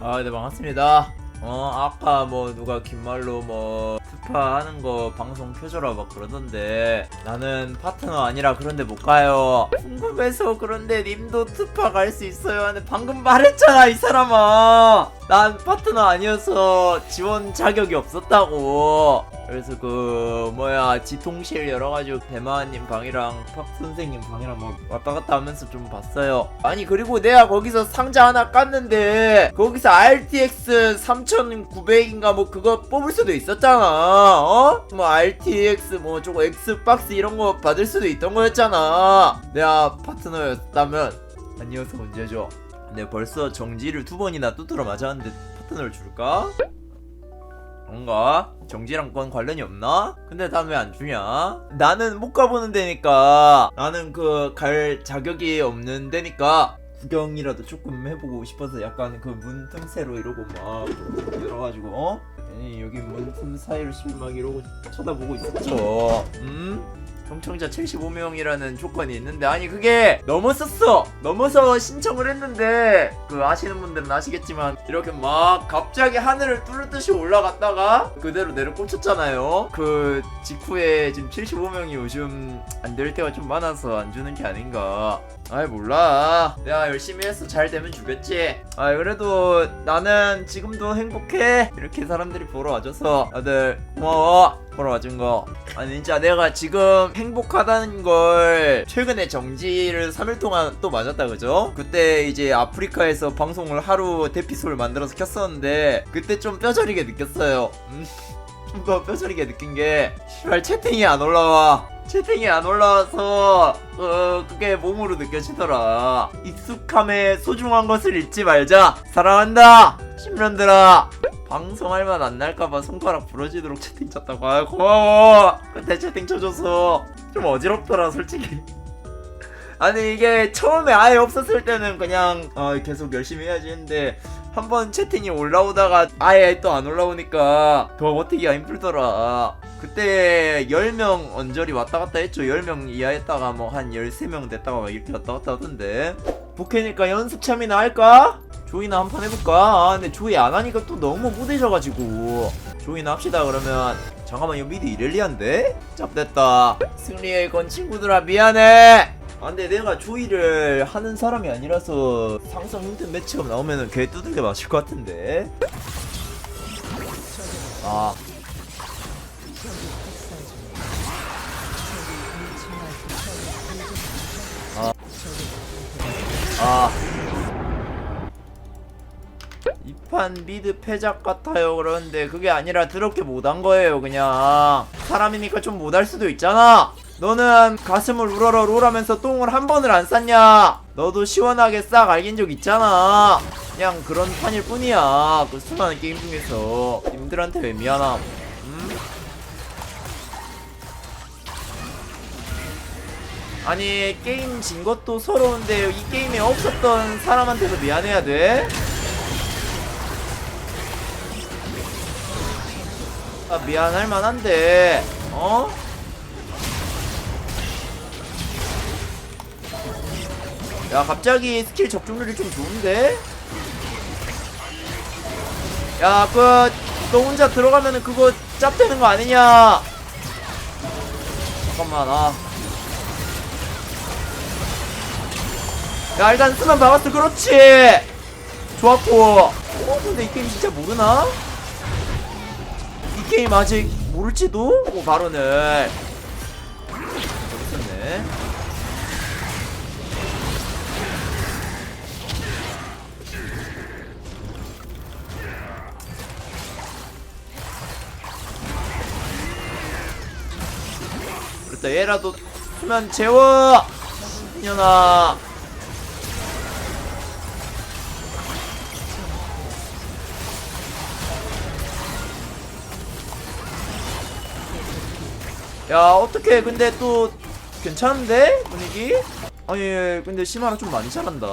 아, 네, 반갑습니다. 어, 아까 뭐 누가 긴 말로 뭐 트파 하는 거 방송 켜줘라 막 그러던데 나는 파트너 아니라 그런데 못 가요. 궁금해서 그런데 님도 트파 갈 수 있어요. 하는데 방금 말했잖아, 이 사람아. 난 파트너 아니어서 지원 자격이 없었다고. 그래서 그 뭐야 지통실 여러 가지 대마님 방이랑 팍 선생님 방이랑 뭐 왔다 갔다 하면서 좀 봤어요. 아니 그리고 내가 거기서 상자 하나 깠는데 거기서 RTX 3900인가 뭐 그거 뽑을 수도 있었잖아. 어? 뭐 RTX 뭐 저거 X박스 이런 거 받을 수도 있던 거였잖아. 내가 파트너였다면 아니어서 문제죠. 근데 벌써 정지를 두 번이나 두드러 맞았는데 파트너를 줄까? 뭔가 정지랑 건 관련이 없나? 근데 난 왜 안 주냐? 나는 못 가보는 데니까 나는 그 갈 자격이 없는 데니까 구경이라도 조금 해보고 싶어서 약간 그 문 틈새로 이러고 막 열어가지고 어? 아니 여기 문 틈 사이로 막 이러고 쳐다보고 있었죠 음? 경청자 75명이라는 조건이 있는데 아니 그게 넘었었어! 넘어서 신청을 했는데 그 아시는 분들은 아시겠지만 이렇게 막 갑자기 하늘을 뚫듯이 올라갔다가 그대로 내려 꽂혔잖아요. 그 직후에 지금 75명이 요즘 안 될 때가 좀 많아서 안 주는 게 아닌가. 아이 몰라. 내가 열심히 해서 잘 되면 주겠지. 아 그래도 나는 지금도 행복해. 이렇게 사람들이 보러 와줘서 다들 고마워 보러 와준 거. 아니 진짜 내가 지금 행복하다는 걸 최근에 정지를 3일 동안 또 맞았다 그죠? 그때 이제 아프리카에서 방송을 하루 대피소를 만들어서 켰었는데 그때 좀 뼈저리게 느꼈어요. 음, 좀 더 뼈저리게 느낀 게 씨발 채팅이 안 올라와. 채팅이 안 올라와서 어 그게 몸으로 느껴지더라. 익숙함의 소중한 것을 잊지 말자. 사랑한다 신년들아 방송할 만안 날까봐 손가락 부러지도록 채팅 쳤다고. 아 고마워. 그때 채팅 쳐줘서 좀 어지럽더라 솔직히. 아니 이게 처음에 아예 없었을 때는 그냥 어, 계속 열심히 해야지 했는데 한 번 채팅이 올라오다가 아예 또 안 올라오니까 더 버티기가 힘들더라 그때 10명 언저리 왔다 갔다 했죠. 10명 이하 했다가 뭐 한 13명 됐다가 막 이렇게 왔다 갔다 하던데. 복해니까 연습 참이나 할까? 조이나 한 판 해볼까? 아 근데 조이 안 하니까 또 너무 무대져가지고. 조이나 합시다 그러면. 잠깐만 이거 미드 이렐리안데? 짭됐다. 승리의 건 친구들아 미안해. 아 근데 내가 조이를 하는 사람이 아니라서 상성 힘든 매치업 나오면은 개 두들겨 맞을 것 같은데. 아 아. 이 판 미드 패작 같아요. 그러는데 그게 아니라 더럽게 못한 거예요 그냥. 사람이니까 좀 못할 수도 있잖아. 너는 가슴을 우러러 롤하면서 똥을 한 번을 안 쌌냐? 너도 시원하게 싹 알긴 적 있잖아. 그냥 그런 판일 뿐이야 그 수많은 게임 중에서. 님들한테 왜 미안함 아니 게임 진 것도 서러운데 이 게임에 없었던 사람한테도 미안해야 돼? 아 미안할 만한데 어? 야 갑자기 스킬 적중률이 좀 좋은데? 야그 너 혼자 들어가면은 그거 짭되는 거 아니냐 잠깐만 아 야 일단 쓰면 박았어 그렇지. 좋았고. 어 근데 이 게임 진짜 모르나? 이 게임 아직 모를지도? 오 바로는 있었네. 그렇다 얘라도 수면 재워! 이년아 야 어떻게 근데 또 괜찮은데? 분위기? 아니 근데 시마라 좀 많이 잘한다.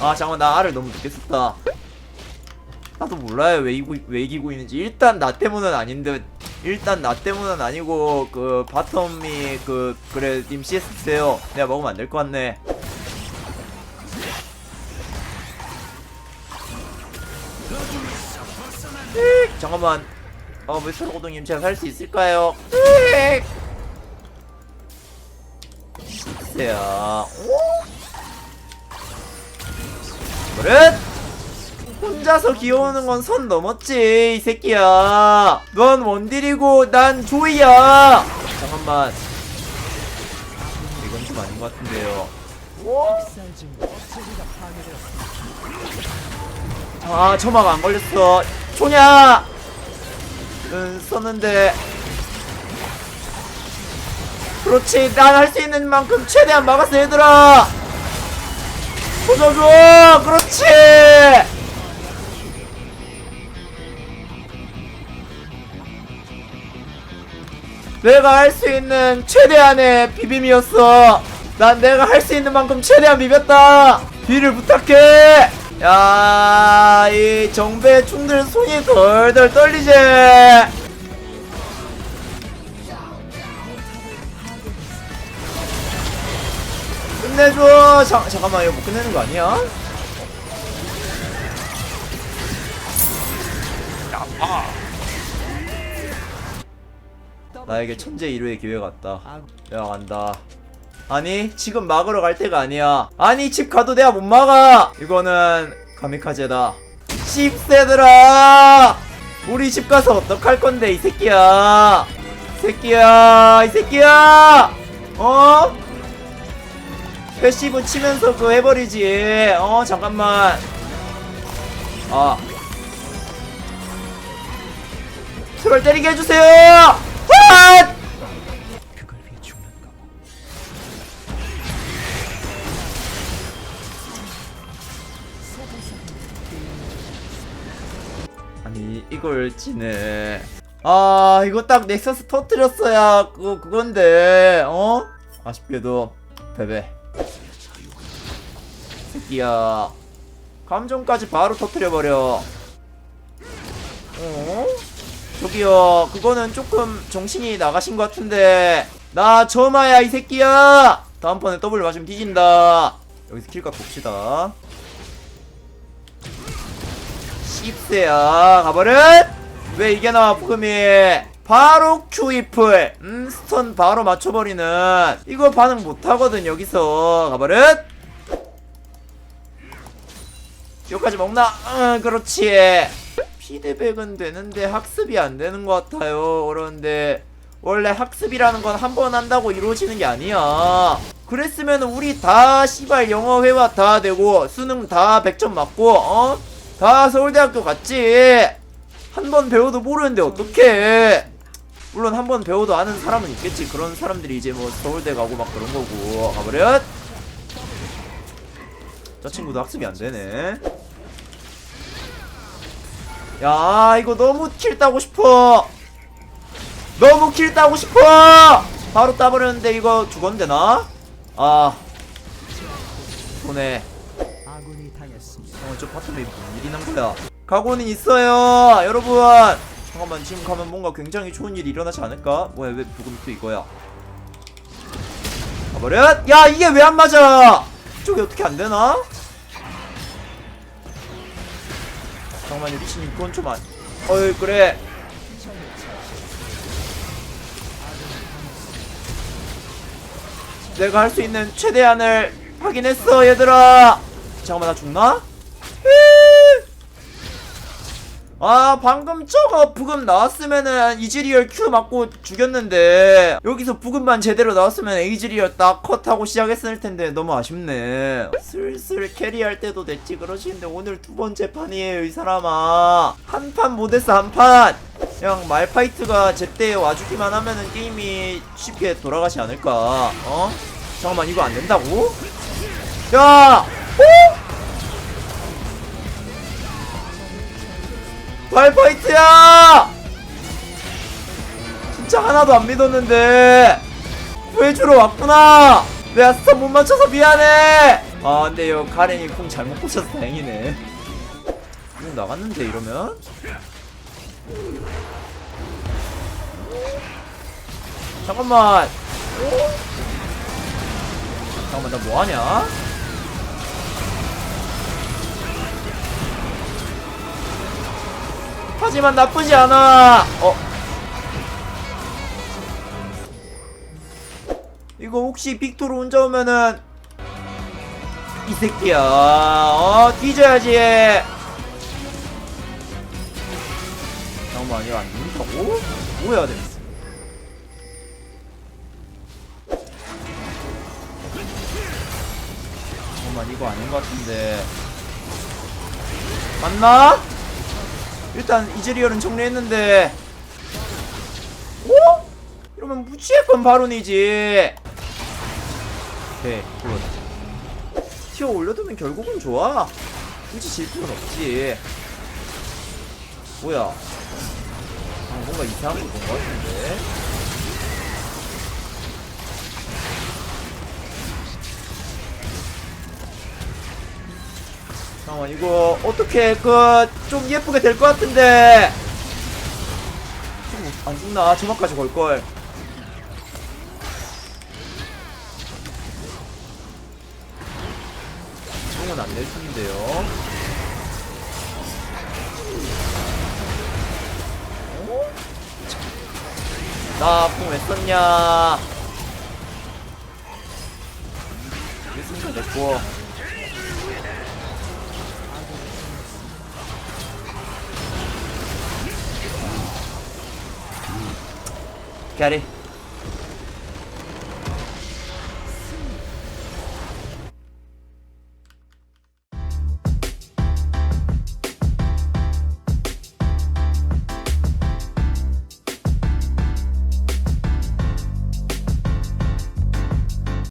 아 잠깐만. 나 알을 너무 늦게 썼다. 나도 몰라요. 왜 이기고, 왜 이기고 있는지. 일단 나 때문은 아닌데 일단 나 때문은 아니고 그 바텀이 그 그래 님 CS 드세요. 내가 먹으면 안 될 것 같네 익, 잠깐만. 어 미스터 고동님 제가 살 수 있을까요? 익. 글쎄요. 그래 혼자서 귀여우는 건 선 넘었지 이 새끼야. 넌 원딜이고 난 조이야. 잠깐만. 이건 좀 아닌 것 같은데요. 아 점막 안 걸렸어 초냐 응 썼는데 그렇지 난 할 수 있는 만큼 최대한 막았어 얘들아 보여줘 그렇지 내가 할 수 있는 최대한의 비빔이었어. 난 내가 할 수 있는 만큼 최대한 비볐다. 뒤를 부탁해. 야, 이 정배 충들 손이 덜덜 떨리지. 끝내줘. 자, 잠깐만 이거 못 끝내는 거 아니야? 나에게 천재 일루의 기회가 왔다. 내가 간다. 아니 지금 막으러 갈 때가 아니야. 아니 집 가도 내가 못 막아. 이거는 가미카제다. 씹새들아. 우리 집 가서 어떡할 건데 이 새끼야. 이 새끼야 이 새끼야. 어? 패시브 치면서 그 해버리지. 어 잠깐만. 아. 제발 때리게 해주세요. 헛! 아니 이걸 지네. 아 이거 딱 넥서스 터뜨렸어야 그거 그건데 어? 아쉽게도 베베. 새끼야. 감정까지 바로 터뜨려버려. 어 저기요 그거는 조금 정신이 나가신 것 같은데 나 점아야 이 새끼야! 다음번에 더블 맞으면 뒤진다. 여기서 킬각 봅시다 씹새야 가버릇. 왜 이게 나와 부금이? 바로 큐이플. 음 스턴 바로 맞춰버리는. 이거 반응 못하거든 여기서. 가버릇. 여기까지 먹나? 응 그렇지. 피드백은 되는데 학습이 안 되는 것 같아요 그런데. 원래 학습이라는 건 한 번 한다고 이루어지는 게 아니야. 그랬으면 우리 다 씨발 영어 회화 다 되고 수능 다 100점 맞고 어? 다 서울대학교 갔지. 한 번 배워도 모르는데 어떡해. 물론 한 번 배워도 아는 사람은 있겠지. 그런 사람들이 이제 뭐 서울대 가고 막 그런 거고. 가버렸. 저 친구도 학습이 안 되네. 야 이거 너무 킬 따고 싶어. 너무 킬 따고 싶어. 바로 따버렸는데 이거 죽었는데 나? 아. 손해 저 파트너에 무슨 일이 난 거야? 각오는 있어요, 여러분. 잠깐만, 지금 가면 뭔가 굉장히 좋은 일이 일어나지 않을까? 뭐야, 왜 부금이 또 이거야? 가버렸? 야, 이게 왜 안 맞아? 이쪽이 어떻게 안 되나? 잠깐만요, 리신님, 그건 좀 안. 어이, 그래. 내가 할 수 있는 최대한을 확인했어, 얘들아. 잠깐만, 나 죽나? 아 방금 저거 부금 나왔으면은 이즈리얼 Q 맞고 죽였는데 여기서 부금만 제대로 나왔으면 이즈리얼 딱 컷하고 시작했을 텐데 너무 아쉽네 슬슬 캐리할 때도 됐지 그러시는데 오늘 두 번째 판이에요 이 사람아 한 판 못했어 한판 그냥 말파이트가 제때 와주기만 하면은 게임이 쉽게 돌아가지 않을까 어? 잠깐만 이거 안 된다고? 야! 말파이트야! 진짜 하나도 안 믿었는데 구해주러 왔구나! 내가 스톱 못 맞춰서 미안해! 아 근데 이거 가렌이 쿵 잘못 꽂혀서 다행이네 이거 나갔는데 이러면? 잠깐만 오? 잠깐만 나 뭐하냐? 하지만 나쁘지 않아. 어. 이거 혹시 빅토르 혼자 오면은 이 새끼야. 어 뒤져야지. 잠깐만 이거 안 된다고? 뭐 해야 되겠어? 잠깐만 이거 아닌 것 같은데. 맞나? 일단 이즈리얼은 정리했는데. 오? 이러면 무지했건 바론이지. 오케이 굿 티어 올려두면 결국은 좋아. 굳이 질 필요는 없지. 뭐야? 아, 뭔가 이상한 거본것 같은데 잠깐만 이거 어떻게 그 좀 예쁘게 될 것 같은데? 안 죽나? 저만까지 걸걸? 이건 안될 텐데요. 어? 나뽕왜 썼냐? 됐고 캐리